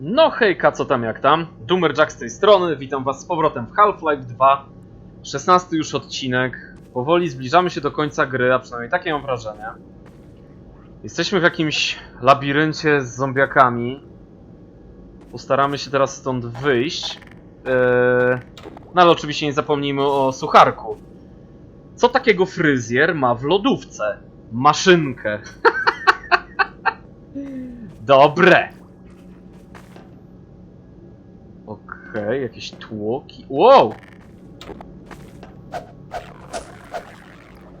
No hejka, co tam jak tam? Doomerjack z tej strony, witam was z powrotem w Half-Life 2. 16 już odcinek. Powoli zbliżamy się do końca gry, a przynajmniej takie mam wrażenie. Jesteśmy w jakimś labiryncie z zombiakami. Postaramy się teraz stąd wyjść. Eee... No ale oczywiście nie zapomnijmy o sucharku. Co takiego fryzjer ma w lodówce? Maszynkę. Dobre. Okej, jakieś tłoki. Wow!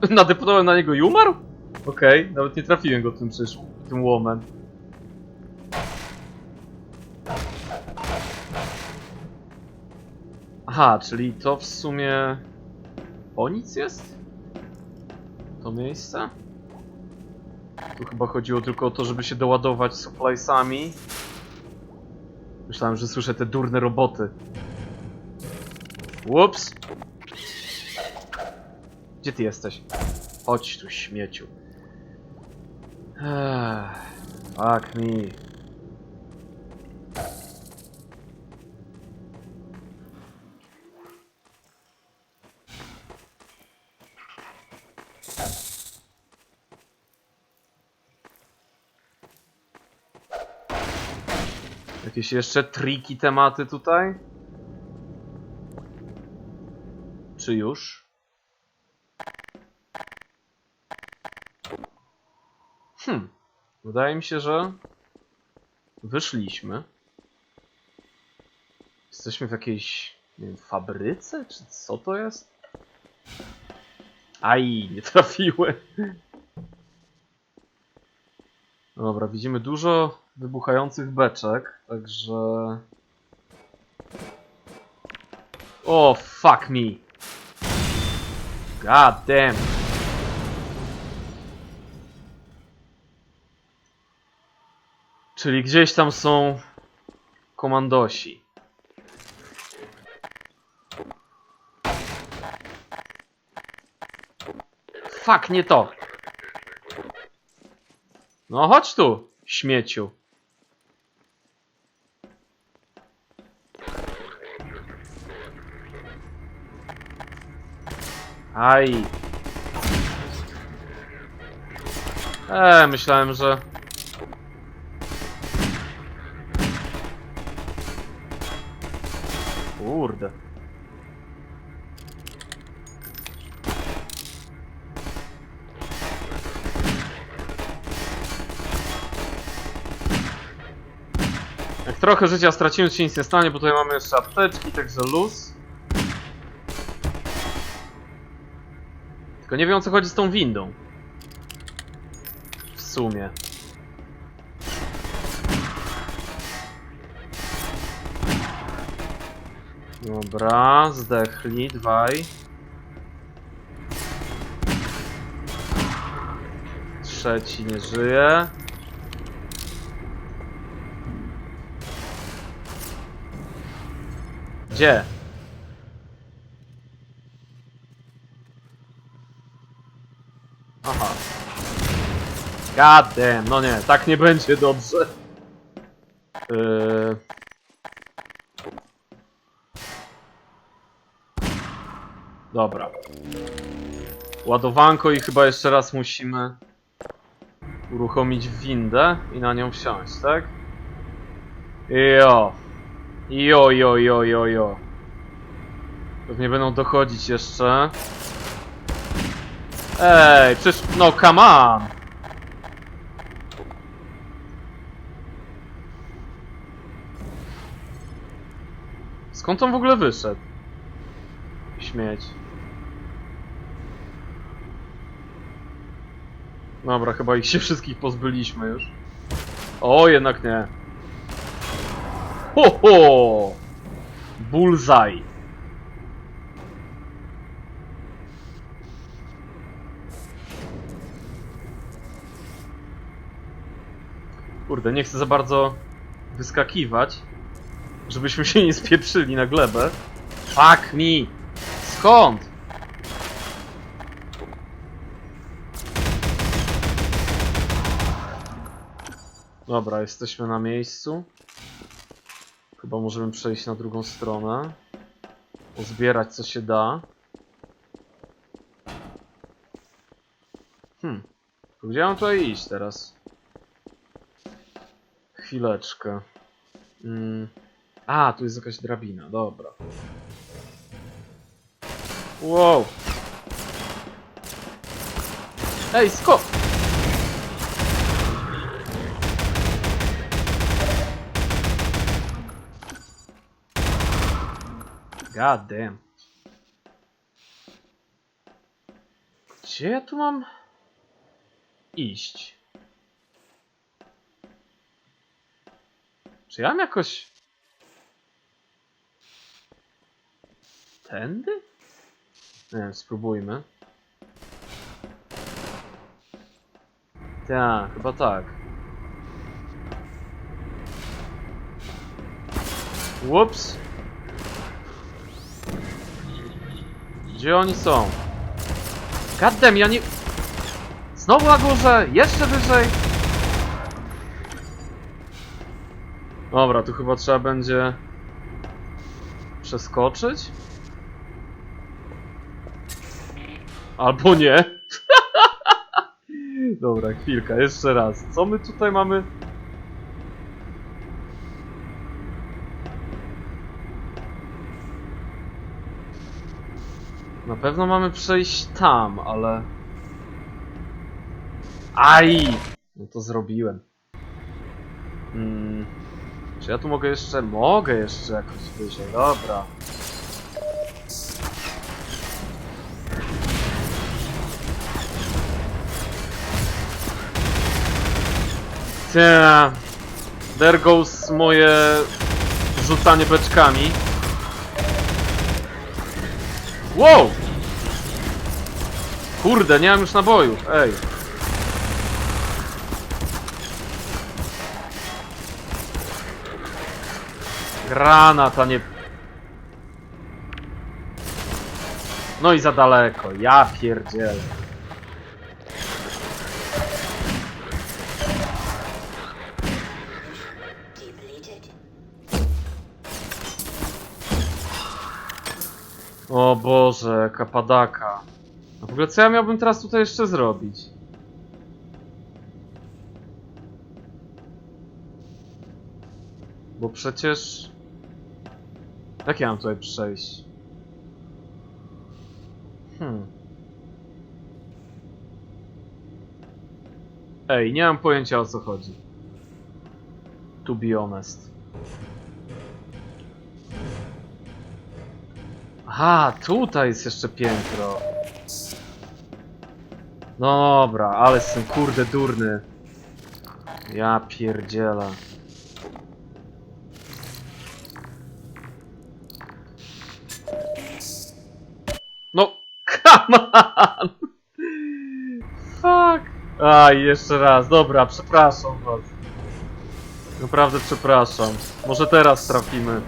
Nadepnąłem na niego i umarł? Okej, nawet nie trafiłem go tym przecież, tym łomem. Aha, czyli to w sumie... O nic jest? To miejsce? Tu chyba chodziło tylko o to, żeby się doładować suppliesami. Myślałem, że słyszę te durne roboty. Ups! Gdzie ty jesteś? Chodź tu, śmieciu. Ech, fuck Jakieś jeszcze triki tematy tutaj? Czy już? Hmm. Wydaje mi się, że wyszliśmy. Jesteśmy w jakiejś, nie wiem, fabryce? Czy co to jest? Aj, nie trafiłem. Dobra, widzimy dużo wybuchających beczek, także... O, fuck me. God damn. Czyli gdzieś tam są komandosi. Fuck, nie to. No chodź tu, śmieciu. Aj. Eee, myślałem, że... Kurde. Jak trochę życia straciłem, to się nic nie stanie, bo tutaj mamy jeszcze apteczki, także luz. Tylko nie wiem o co chodzi z tą windą. W sumie. Dobra, zdechli, dwaj. Trzeci nie żyje. Gdzie? Aha. God damn, no nie, tak nie będzie dobrze. Yy... Dobra. Ładowanko i chyba jeszcze raz musimy uruchomić windę i na nią wsiąść, tak? Jo. Jo, jo, jo, jo, jo. Pewnie będą dochodzić jeszcze. Ej, przecież... No, come on! Skąd on w ogóle wyszedł? Śmieć. Dobra, chyba ich się wszystkich pozbyliśmy już. O, jednak nie. Ho, ho! Bullseye. Kurde, nie chcę za bardzo wyskakiwać, żebyśmy się nie spieprzyli na glebę. Fuck me! Skąd? Dobra, jesteśmy na miejscu. Chyba możemy przejść na drugą stronę. Pozbierać co się da. Hmm. Gdzie mam tutaj iść teraz? Chwileczkę. Mm. A, tu jest jakaś drabina, dobra. Wow. Ej, skok! God damn. Gdzie ja tu mam iść? Czy ja mam jakoś... Tędy? Nie wiem, spróbujmy. Tak, chyba tak. Whoops. Gdzie oni są? Goddamn, ja nie... Znowu na górze, jeszcze wyżej. Dobra, tu chyba trzeba będzie przeskoczyć. Albo nie. Dobra, chwilka, jeszcze raz. Co my tutaj mamy? Na pewno mamy przejść tam, ale... Aj! No to zrobiłem. Hmm. Czy ja tu mogę jeszcze... Mogę jeszcze jakoś wyżej, dobra. Cie. There goes moje rzucanie beczkami. Wow! Kurde, nie mam już nabojów, ej. Granat, a nie... No i za daleko, ja pierdzielę. O Boże, jaka padaka. A w ogóle co ja miałbym teraz tutaj jeszcze zrobić? Bo przecież... Jak ja mam tutaj przejść? Hmm. Ej, nie mam pojęcia o co chodzi. To be honest. Aha, tutaj jest jeszcze piętro. No Dobra, ale jestem kurde durny. Ja pierdzielę. No, come on! Fuck! Aj, jeszcze raz, dobra, przepraszam was. Naprawdę przepraszam. Może teraz trafimy.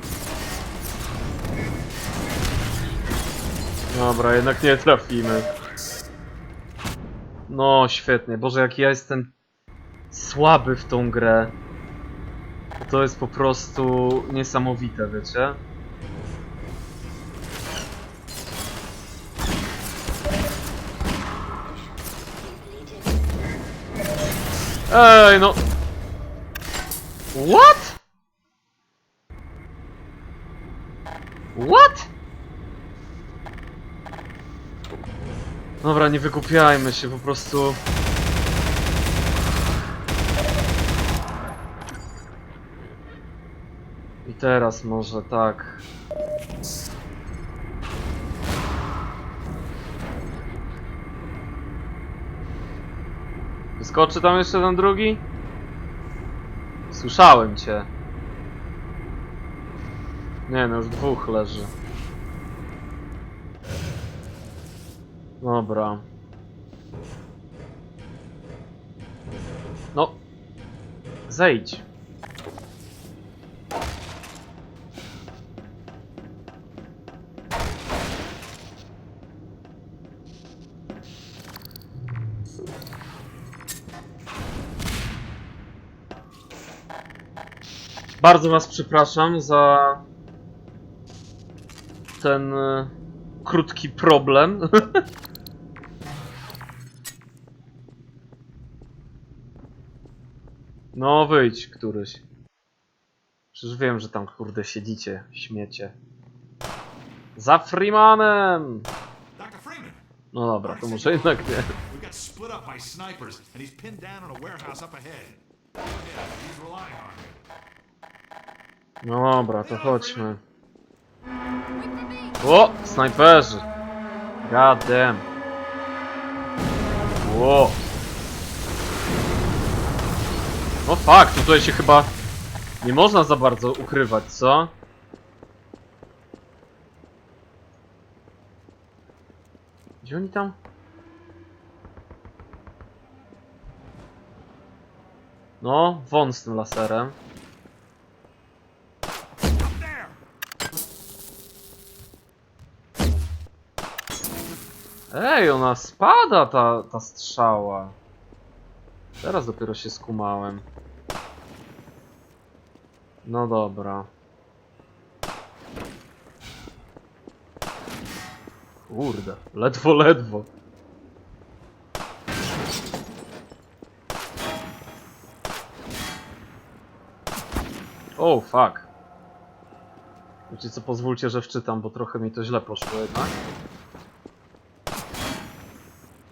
Dobra, jednak nie trafimy. No, świetnie. Boże, jak ja jestem słaby w tą grę. To jest po prostu niesamowite, wiecie? Ej, no. What? What? Dobra, nie wykupiajmy się, po prostu... I teraz może tak. Wyskoczy tam jeszcze ten drugi? Słyszałem cię. Nie no, już dwóch leży. Dobra. No. Zejdź. Bardzo was przepraszam za ten e, krótki problem. No wyjdź któryś. Przecież wiem, że tam kurde siedzicie, śmiecie. Za Freemanem! No dobra, to może jednak nie. No dobra, to chodźmy. O! Snajperzy! God damn. Ło! No fakt, tutaj się chyba nie można za bardzo ukrywać, co? Gdzie oni tam? No, won z tym laserem. Ej, ona spada ta, ta strzała. Teraz dopiero się skumałem. No dobra. Kurde, ledwo, ledwo. O, oh, fuck. Wiecie co, pozwólcie, że wczytam, bo trochę mi to źle poszło jednak.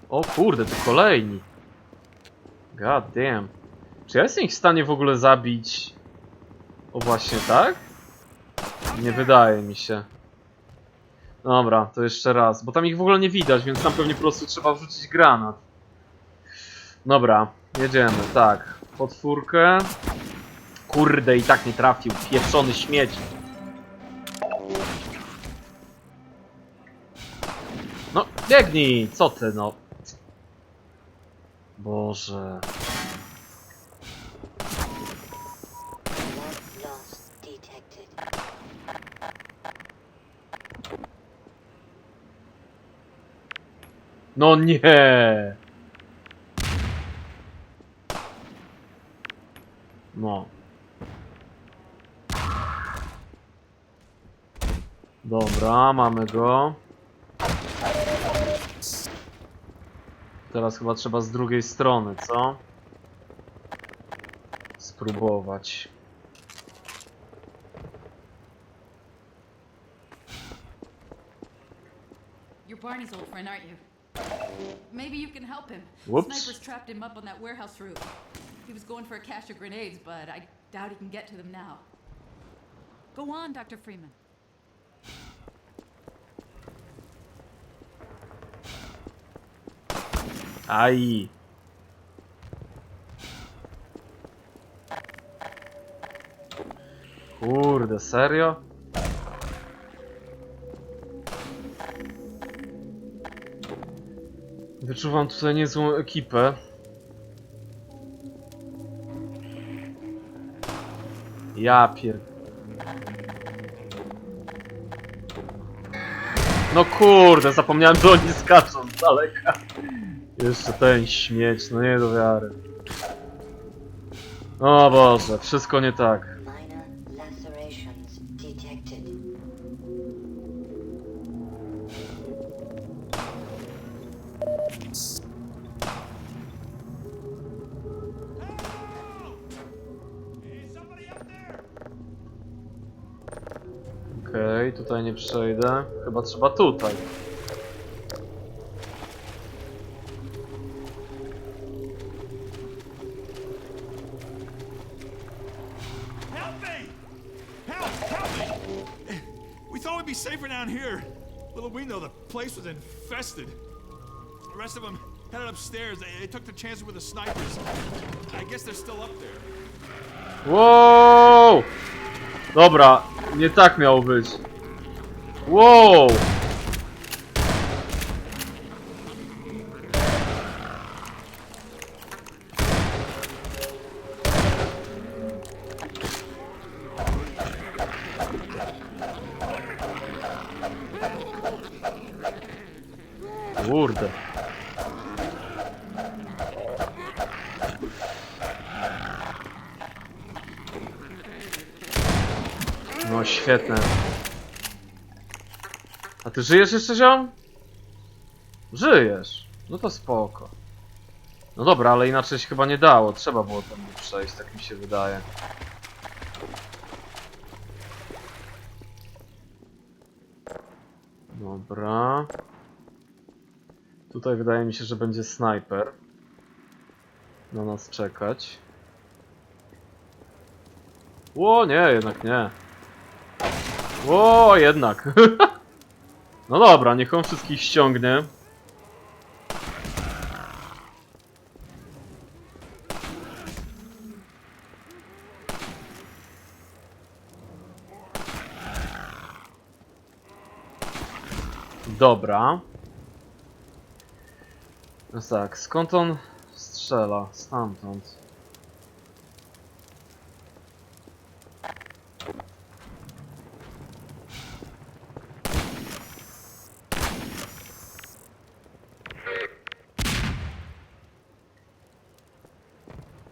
O kurde, to kolejni. God damn. Czy ja jestem ich w stanie w ogóle zabić? O właśnie, tak? Nie wydaje mi się. Dobra, to jeszcze raz, bo tam ich w ogóle nie widać, więc tam pewnie po prostu trzeba wrzucić granat. Dobra, jedziemy, tak. Potwórkę. Kurde, i tak nie trafił, pieprzony śmieć. No, biegnij! Co ty, no? Boże. No nie! No. Dobra, mamy go. Teraz chyba trzeba z drugiej strony, co? Spróbować. You're Barney's old friend, aren't you? Maybe you can help him. Whoops. Snipers trapped him up on that warehouse roof. He was going for a cache of grenades, but I doubt he can get to them now. Go on, Dr. Freeman. Aj! Kurde, serio? Wyczuwam tutaj niezłą ekipę. Ja pier... No kurde, zapomniałem, że oni skaczą z daleka. Jeszcze ten śmieć, no nie do wiary. O Boże, wszystko nie tak. Okej, tutaj nie przejdę. Chyba trzeba tutaj. Help me! Help! Help me! We thought we'd be safer down here. Little we know the place was infested. The rest of them headed upstairs. They, they took the chances with the snipers. I guess they're still up there. Wow! Dobra, nie tak miało być. Wow! Kurde. No świetne. A ty żyjesz jeszcze, ziom? Żyjesz. No to spoko. No dobra, ale inaczej się chyba nie dało. Trzeba było tam przejść, tak mi się wydaje. Dobra. Tutaj wydaje mi się, że będzie snajper. Na nas czekać. Ło, nie, jednak nie. Ło, jednak. no dobra, niech on wszystkich ściągnie. Dobra. No tak, skąd on strzela? Stamtąd.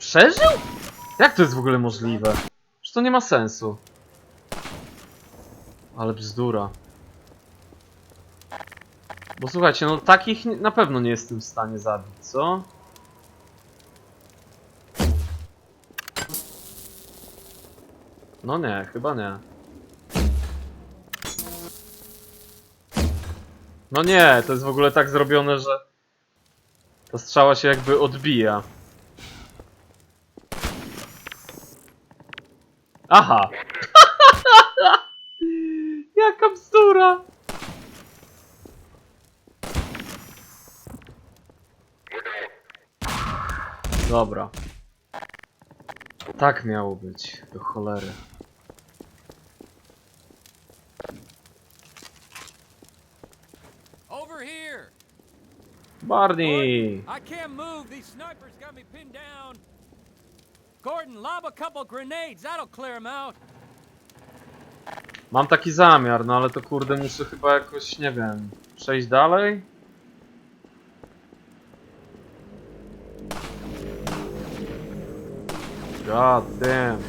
Przeżył? Jak to jest w ogóle możliwe? Że to nie ma sensu. Ale bzdura. Bo słuchajcie, no takich na pewno nie jestem w stanie zabić, co? No nie, chyba nie. No nie, to jest w ogóle tak zrobione, że ta strzała się jakby odbija. Aha! Jaka bzdura! Dobra. Tak miało być, do cholery. Over here! Barney! I can't move. These snipers got me pinned down. Gordon, lob a couple grenades. That'll clear them out. Mam taki zamiar, no ale to kurde muszę chyba jakoś, nie wiem, przejść dalej? God damn.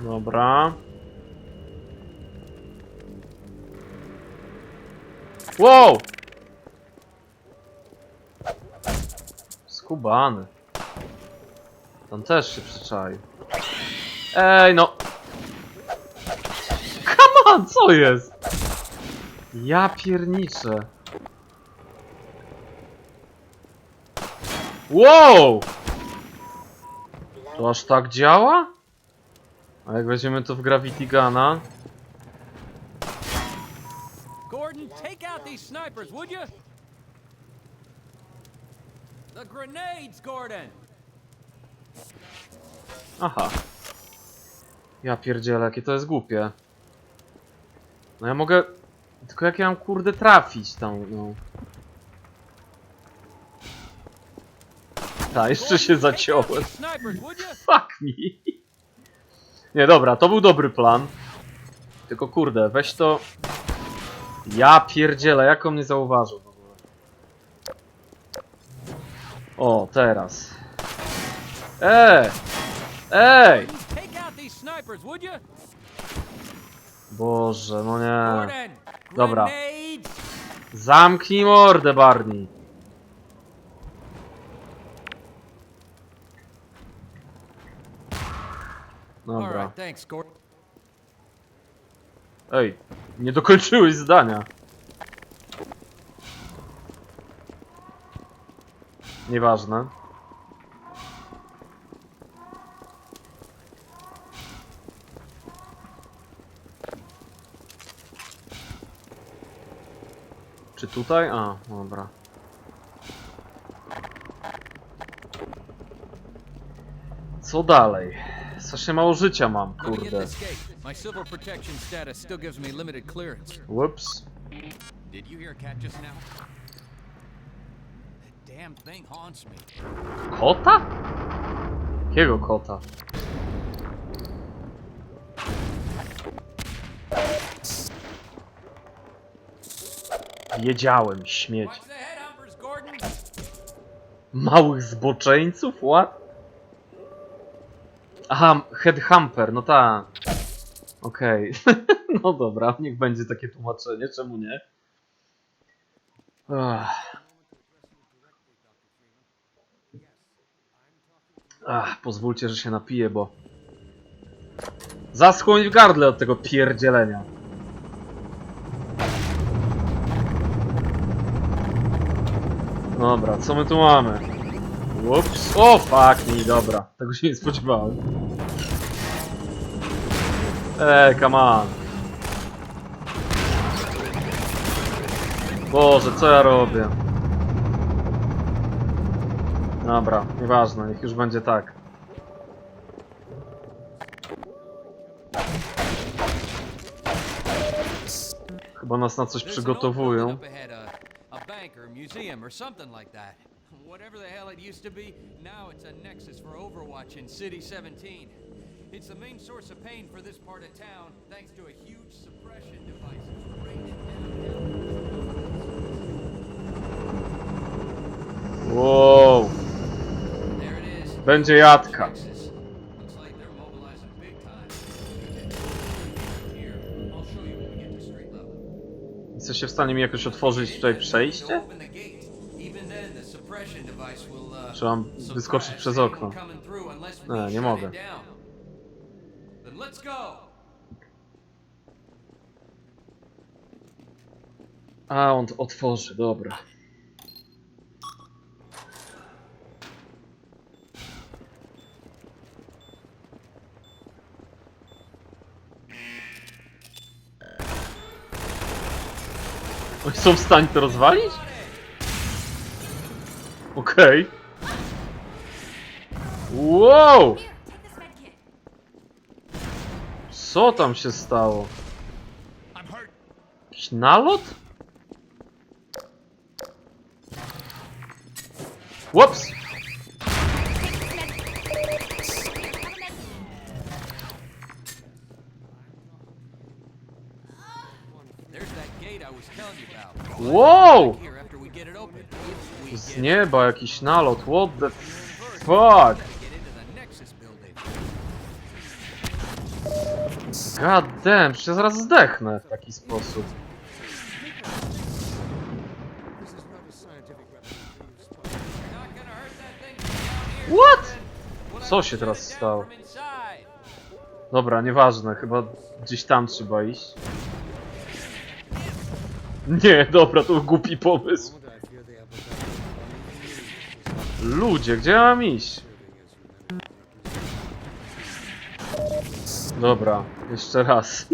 Dobra. Wow! Skubany. Tam też się przyczaił. Ej, no! Come on, co jest? Ja pierniczę. Wow! To aż tak działa? A jak weźmiemy to w Gravity Guna? Gordon, take would you? The grenades, Gordon! Aha. Ja pierdzielę, jakie to jest głupie. No ja mogę... Tylko jak ja mam kurde trafić tam, no. Ta, jeszcze się zaciąłem. Fuck me. Nie, dobra, to był dobry plan. Tylko kurde, weź to... Ja pierdzielę, jak on mnie zauważył w ogóle. O, teraz. Ej! Ej! Boże, no nie. Dobra. Zamknij mordę, Barney. Dobra. Ej, nie dokończyłeś zdania. Nieważne. Czy tutaj? A, dobra. Co dalej? Strasznie mało życia mam, kurde. this straight. My civil protection status still gives me limited clearance. Whoops. Did you hear a cat just now? That damn thing haunts me. Kota? Jakiego kota? Wiedziałem, śmieć. Małych zboczeńców? What? Aha, headhumper, no tak. Okej. no dobra, niech będzie takie tłumaczenie, czemu nie? Ach. Ach, pozwólcie, że się napiję, bo... Zaschłoń w gardle od tego pierdzielenia. Dobra, co my tu mamy? Ups. O, fuck me, dobra. Tego się nie spodziewałem. Ej, come on. Boże, co ja robię? Dobra, nieważne, niech już będzie tak. Chyba nas na coś przygotowują. that. Whatever the hell it used to be, now it's a nexus for Overwatch in City 17. It's the main source of pain for this part of town, thanks to a huge suppression device. Wow, There it is. będzie jadka. Jesteście w stanie mi jakoś otworzyć tutaj przejście? Will, uh, Czy mam wyskoczyć przez okno? Nie, nie mogę. it down. Then let's go. A, on otworzy, dobra. Oni są w stanie to rozwalić? Okej. Wow! Med kit. Co tam się stało? Jakiś nalot? Whoops! There's that gate I was telling you about. Wow! Here after we get it open. If we Z nieba jakiś nalot, what the fuck? God damn, przecież zaraz zdechnę w taki sposób. Co się teraz stało? Dobra, nieważne, chyba gdzieś tam trzeba iść. Nie, dobra, to głupi pomysł. Ludzie, gdzie ja mam iść? Dobra, jeszcze raz.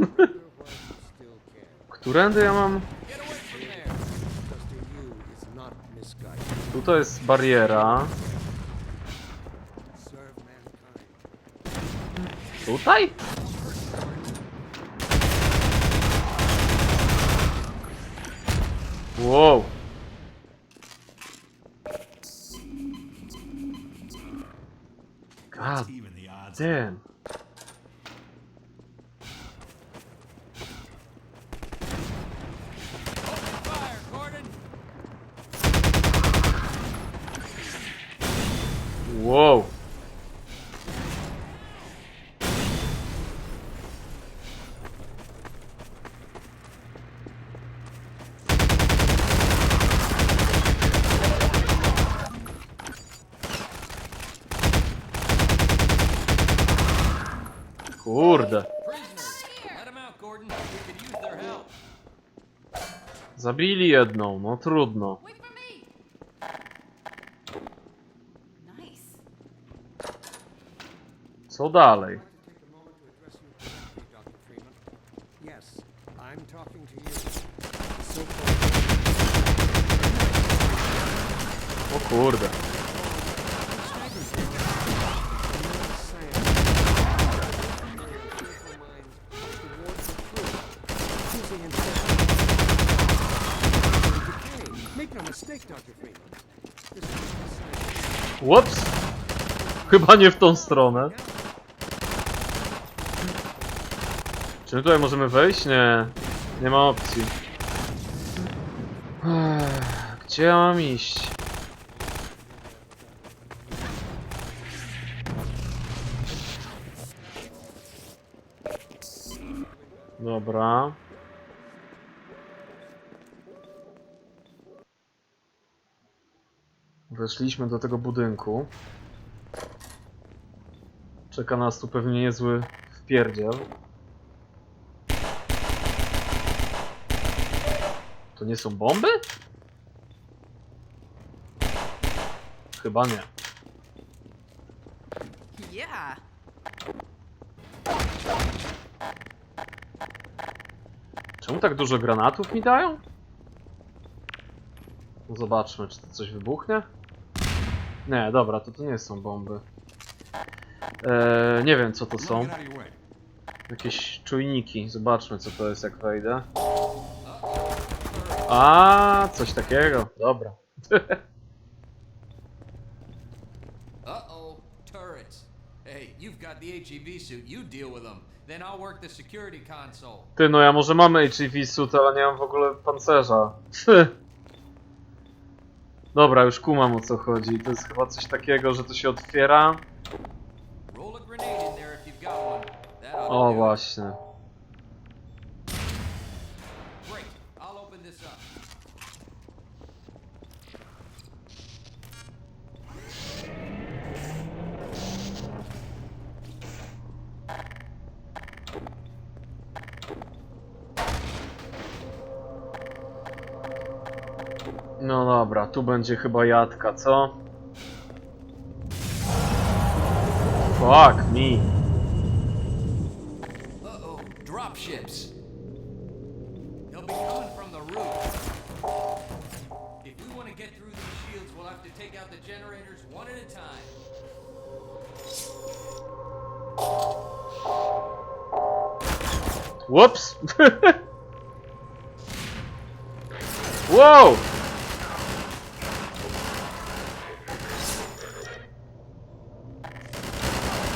Którędy ja mam? Tutaj jest bariera. Tutaj? Wow. God Even the odds. damn. Open fire, Gordon. Wow. Kurde. Prisoners. Let them out, Gordon. We could use their help. Zabili jedną, no trudno. Co dalej? O kurde. Make no mistake, Dr. Freeman. Whoops. Chyba nie w tą stronę. Czy my tutaj możemy wejść? Nie. Nie ma opcji. Gdzie ja mam iść? Dobra. Weszliśmy do tego budynku. Czeka nas tu pewnie niezły wpierdziel. To nie są bomby? Chyba nie. Yeah. Czemu tak dużo granatów mi dają? No zobaczmy, czy to coś wybuchnie. Nie, dobra, to to nie są bomby. Eee, nie wiem co to są. Jakieś czujniki. Zobaczmy co to jest jak wejdę. A, coś takiego. Dobra. Uh-oh, turrets. Hey, you've got the HEV suit. You deal with them. Then I'll work the security console. Ty, no ja może mam HEV suit, ale nie mam w ogóle pancerza. Dobra, już kumam o co chodzi. To jest chyba coś takiego, że to się otwiera. O właśnie. No dobra, tu będzie chyba jadka, co? Fuck me. Whoops! wow!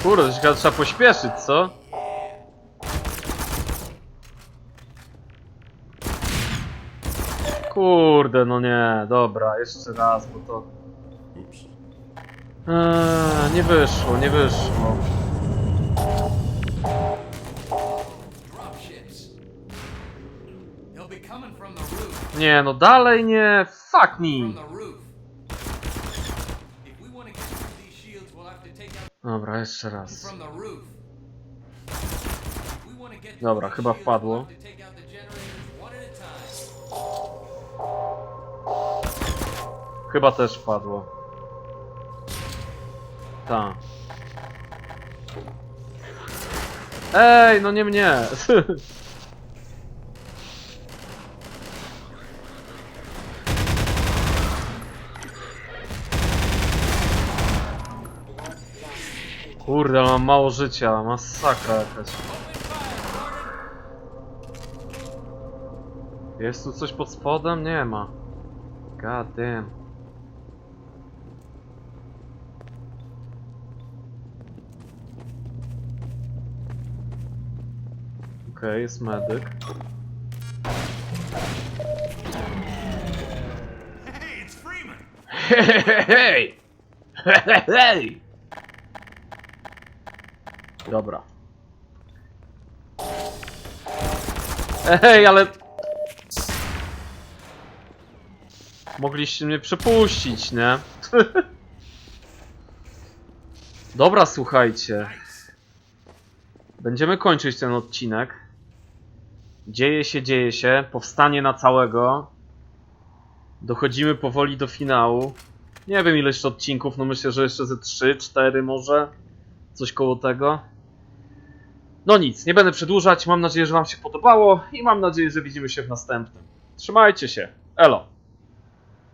Kurde, się trzeba pośpieszyć, co? Kurde, no nie, dobra, jeszcze raz, bo to... Eee, nie wyszło, nie wyszło. Nie, no dalej nie, fuck me! Dobra, jeszcze raz. Dobra, chyba wpadło. Chyba też wpadło. Ta. Ej, no nie mnie! Kurde, mam mało życia, masakra jakaś. Jest tu coś pod spodem? Nie ma. God damn. Okej, jest medyk. Hey, it's Freeman. Hej! Hej! Dobra. Ej, ale... Mogliście mnie przepuścić, nie? Dobra, słuchajcie. Będziemy kończyć ten odcinek. Dzieje się, dzieje się. Powstanie na całego. Dochodzimy powoli do finału. Nie wiem ile jeszcze odcinków, no myślę, że jeszcze ze 3, 4 może. Coś koło tego. No nic, nie będę przedłużać. Mam nadzieję, że Wam się podobało i mam nadzieję, że widzimy się w następnym. Trzymajcie się. Elo.